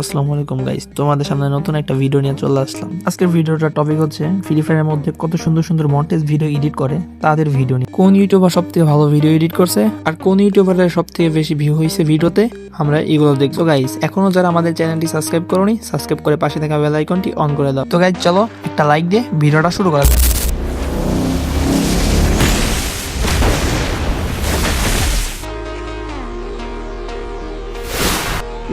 আসসালামু আলাইকুম গাইস তোমাদের সামনে নতুন একটা ভিডিও নিয়ে চলে আসলাম। আজকের ভিডিওটার টপিক হচ্ছে ফ্রি ফায়ারের মধ্যে কত সুন্দর সুন্দর মন্টেজ ভিডিও এডিট করে তাদের ভিডিও নিয়ে। কোন ইউটিউবার সব থেকে ভালো ভিডিও এডিট করছে আর কোন ইউটিউবারের সব থেকে বেশি ভিউ হয়েছে ভিডিওতে আমরা এগুলো দেখব। গাইস এখনও যারা আমাদের চ্যানেলটি সাবস্ক্রাইব করোনি সাবস্ক্রাইব করে পাশে থাকা বেল আইকনটি অন করে দাও। তো গাইস চলো একটা লাইক দিয়ে ভিডিওটা শুরু করা যাক।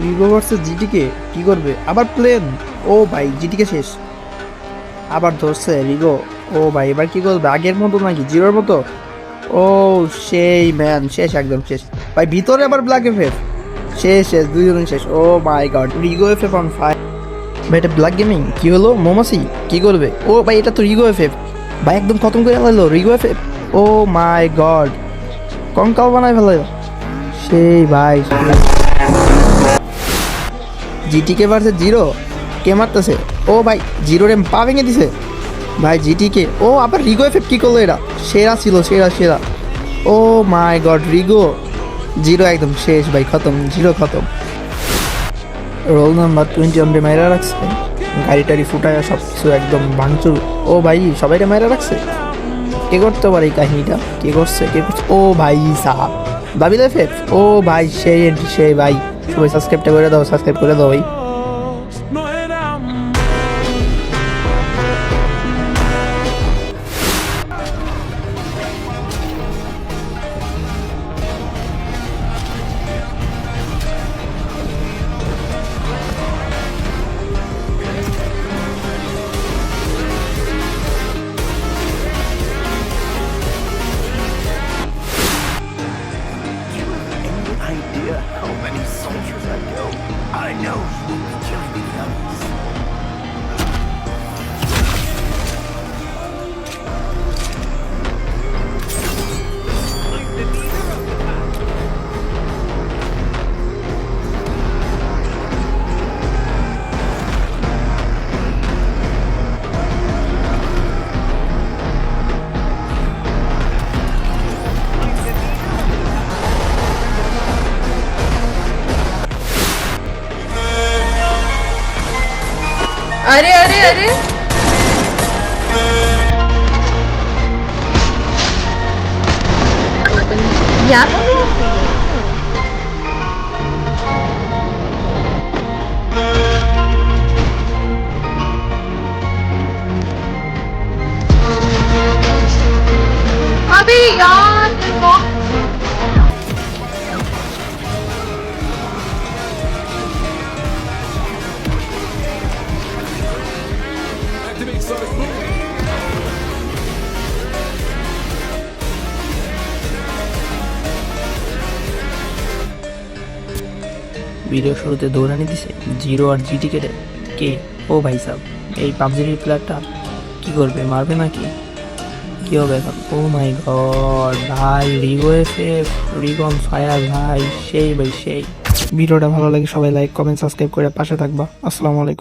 রিভো ভার্সেস জিটিকে কি করবে? আবার প্লেন ও ভাই, জিটিকে শেষ। আবার ধরছে রিগো। ও ভাই, এবার কি করবে? আগের মতো নাকি? জিরোর মতো? ও, সেই ম্যান শেষ একদম শেষ। ভাই, ভিতরে আবার ব্ল্যাক এফএফ শেষ শেষ দুইজন শেষ। ও মাই গড রিগো এফএফ অন ফায়ার ভাই, এটা ব্ল্যাক গেমিং কি হলো? মোমাসি কি করবে? ও ভাই, এটা তো রিগো এফএফ ভাই, একদম খতম করে ফেলালো, রিগো এফএফ ও মাই গড কঙ্কাল বানায় ফেলালো। সেই ভাই। জিটিকে ভার্সেস জিরো কে মারতেছে? ও ভাই জিরো রেম পা ভেঙে দিছে। ভাই জিটিকে ও আবার রিগো এফেক্ট কি করল এরা। সেরা ছিল, সেরা সেরা। ও মাই গড রিগো জিরো একদম শেষ, ভাই, খতম জিরো খতম। রোল নাম্বার টোয়েন্টি অন্ডে মাইরা রাখছে। গাড়ি টাড়ি ফুটায় সব কিছু একদম ভাঙচুর। ও ভাই সবাইটা মাইরা রাখছে? কে করতে পারে এই কাহিনীটা? কে করছে কে করছে? ও ভাই, সাহাব। বাবিল এফেক্ট ও ভাই, সেই এন্ট্রি সেই ভাই। সবাই সাবস্ক্রাইবটা করে দাও সাবস্ক্রাইব করে দাও ভাই। अरे अरे अरे यहाँ अबे यार ভিডিও শুরুতে দৌড়ানি দিছে। জিরো আর জিটি কেটে কে? ও ভাই সাহ এই পাবজির প্লেয়ারটা কি করবে, মারবে নাকি? কি হবে এখন? ও মাই গড ভাই রিগো এফেক্ট রিগন ফায়ার ভাই, সেই ভাই, সেই। ভিডিওটা ভালো লাগে সবাই লাইক কমেন্ট সাবস্ক্রাইব করে পাশে থাকবা। আসসালামু আলাইকুম।